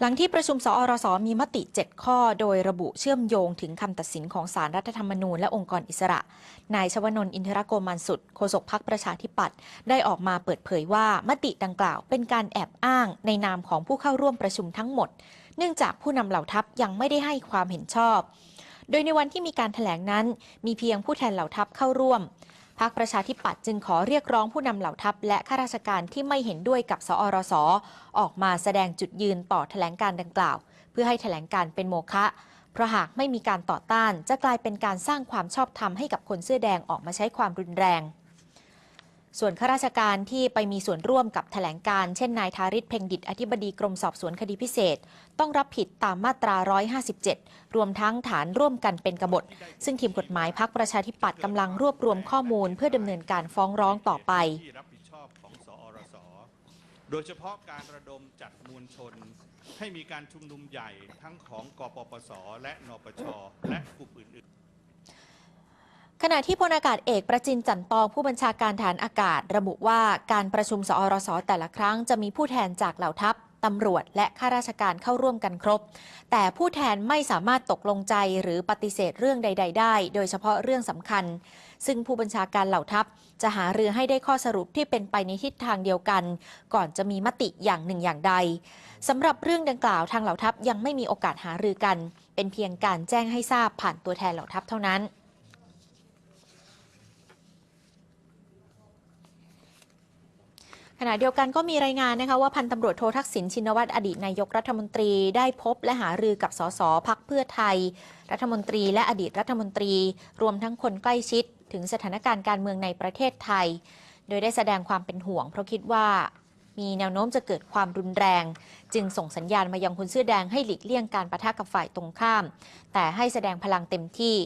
หลังที่ประชุมสอรสมีมติ 7 ข้อ โดยระบุเชื่อมโยงถึงคำตัดสินของสารรัฐธรรมนูญและองค์กรอิสระ นายชวนนท์อินทรโกมันสุดโฆษกพักประชาธิปัตย์ได้ออกมาเปิดเผยว่ามติดังกล่าวเป็นการแอบอ้างในนามของผู้เข้าร่วมประชุมทั้งหมด เนื่องจากผู้นำเหล่าทัพยังไม่ได้ให้ความเห็นชอบ โดยในวันที่มีการถแถลงนั้น มีเพียงผู้แทนเหล่าทัพเข้าร่วม รรคประชาธิปัตย์จึงขอเรียกร้องผู้นำเหล่าทัพ และข้าราชการที่ไม่เห็นด้วยกับสอรสออกมาแสดงจุดยืนต่อแถลงการดังกล่าว เพื่อให้แถลงการเป็นโมฆะเพราะหากไม่มีการต่อต้านจะกลายเป็นการสร้างความชอบธรรมให้กับคนเสื้อแดงออกมาใช้ความรุนแรง ส่วนข้าราชการที่ไปมีส่วนร่วมกับแถลงการ เช่นนายทาริศเพ่งดิตอธิบดีกรมสอบสวนคดีพิเศษ ต้องรับผิดตามมาตรา 157 รวมทั้งฐานร่วมกันเป็นกบฏ ซึ่งทีมกฎหมายพักประชาธิปัตย์กำลังรวบรวมข้อมูล เพื่อดำเนินการฟ้องร้องต่อไปของสอรสโดยเฉพาะการระดมจัดมวลชน ให้มีการชุมนุมใหญ่ทั้งของกปปส และนปช และกลุ่มอื่นๆ ขณะที่พลอากาศเอกประจินจันตองผู้บัญชาการฐานอากาศ ระบุว่าการประชุมสอรสแต่ละครั้งจะมีผู้แทนจากเหล่าทัพตำรวจและข้าราชการเข้าร่วมกันครบ แต่ผู้แทนไม่สามารถตกลงใจหรือปฏิเสธเรื่องใด ๆ ได้ โดยเฉพาะเรื่องสำคัญ ซึ่งผู้บัญชาการเหล่าทัพ จะหารือให้ได้ข้อสรุปที่เป็นไปในทิศทางเดียวกัน ก่อนจะมีมติอย่างหนึ่งอย่างใดสำหรับเรื่องดังกล่าวทางเหล่าทัพยังไม่มีโอกาสหารือกัน เป็นเพียงการแจ้งให้ทราบผ่านตัวแทนเหล่าทัพเท่านั้น ขณะเดียวกันก็มีรายงานนะคะว่าพันตำรวจโททักษิณชินวัตรอดีตนายกรัฐมนตรีได้พบและหารือกับสสพักเพื่อไทย รัฐมนตรีและอดีตรัฐมนตรี รวมทั้งคนใกล้ชิด ถึงสถานการณ์การเมืองในประเทศไทย โดยได้แสดงความเป็นห่วง เพราะคิดว่ามีแนวโน้มจะเกิดความรุนแรง จึงส่งสัญญาณมายังคนเสื้อแดงให้หลีกเลี่ยงการประทะกับฝ่ายตรงข้าม แต่ให้แสดงพลังเต็มที่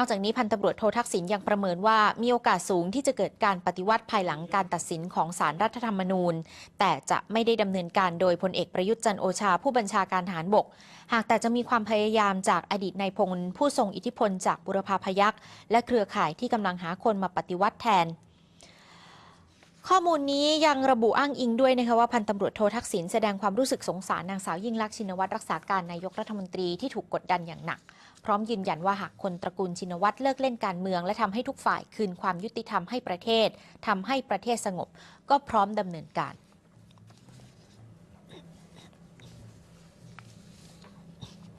นอกจากนี้พันตำรวจโททักษิณยังประเมินว่ามีโอกาสสูงที่จะเกิดการปฏิวัติภายหลังการตัดสินของสารรัฐธรรมนูญ แต่จะไม่ได้ดำเนินการโดยพลเอกประยุทธ์จันโอชาผู้บัญชาการทหารบก หากแต่จะมีความพยายามจากอดีตนายพลผู้ทรงอิทธิพลจากบุรพาพยัคฆ์และเครือข่ายที่กำลังหาคนมาปฏิวัติแทน ข้อมูลนี้ยังระบุอ้างอิงด้วยนะคะว่าพันตำรวจโททักษิณแสดงความรู้สึกสงสารนางสาวยิ่งลักษณ์ชินวัตรรักษาการนายกรัฐมนตรีที่ถูกกดดันอย่างหนัก พร้อมยืนยันว่าหากคนตระกูลชินวัตรเลิกเล่นการเมือง และทำให้ทุกฝ่ายคืนความยุติธรรมให้ประเทศทำให้ประเทศสงบ ก็พร้อมดำเนินการ